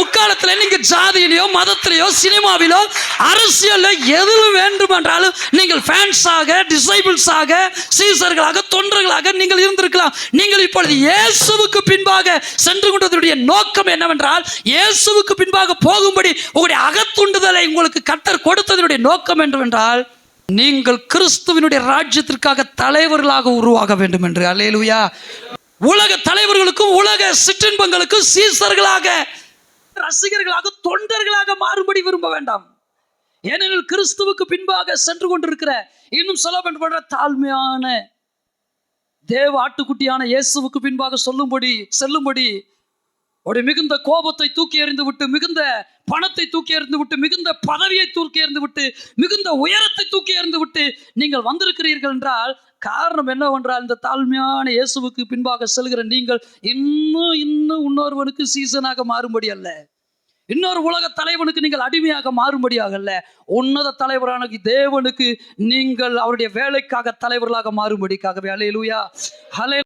முக்காலத்துல நீங்க ஜாதியிலையோ மதத்திலேயோ சினிமாவிலோ அரசியல்ல எதிலும் வேண்டுமென்றாலும் நீங்கள் ஃபேன்ஸாக டிசைபிள்ஸாக சீசர்களாக தொண்டர்களாக நீங்கள் இருந்திருக்கலாம். நீங்கள் இப்பொழுது இயேசுவுக்கு பின்பாக சென்று கொண்டதனுடைய நோக்கம் என்னவென்றால் இயேசுவுக்கு பின்பாக போகும்படி உங்களுடைய அகத்துண்டுதலை உங்களுக்கு கத்தர் கொடுத்ததனுடைய நோக்கம் என்னவென்றால் நீங்கள் கிறிஸ்துவினுடைய ராஜ்யத்திற்காக தலைவர்களாக உருவாக வேண்டும் என்று. அல்லேலூயா. உலக தலைவர்களுக்கும் உலக சிற்றின்பங்களுக்கும் சீசர்களாக ரசிகர்களாக தொண்டர்களாக மாறுபடி விரும்ப வேண்டாம். ஏனெனில் கிறிஸ்துவுக்கு பின்பாக சென்று கொண்டிருக்கிற இன்னும் சொல்ல வேண்டும் தாழ்மையான தேவ ஆட்டுக்குட்டியான இயேசுவுக்கு பின்பாக சொல்லும்படி செல்லும்படி ஒரு மிகுந்த கோபத்தை தூக்கி எறிந்து விட்டு மிகுந்த பணத்தை தூக்கி எறிந்து விட்டு மிகுந்த பதவியை தூக்கி எறிந்து விட்டு மிகுந்த உயரத்தை தூக்கி எறிந்து விட்டு நீங்கள் வந்திருக்கிறீர்கள் என்றால் காரணம் என்னவென்றால் இந்த தாழ்மையான இயேசுவுக்கு பின்பாக செல்கிற நீங்கள் இன்னும் இன்னும் இன்னொருவனுக்கு சீசனாக மாறும்படி அல்ல. இன்னொரு உலக தலைவனுக்கு நீங்கள் அடிமையாக மாறும்படியாக அல்ல. உன்னத தலைவரான தேவனுக்கு நீங்கள் அவருடைய வேலைக்காக தலைவர்களாக மாறும்படிக்காகவே. அலையலூயா ஹலே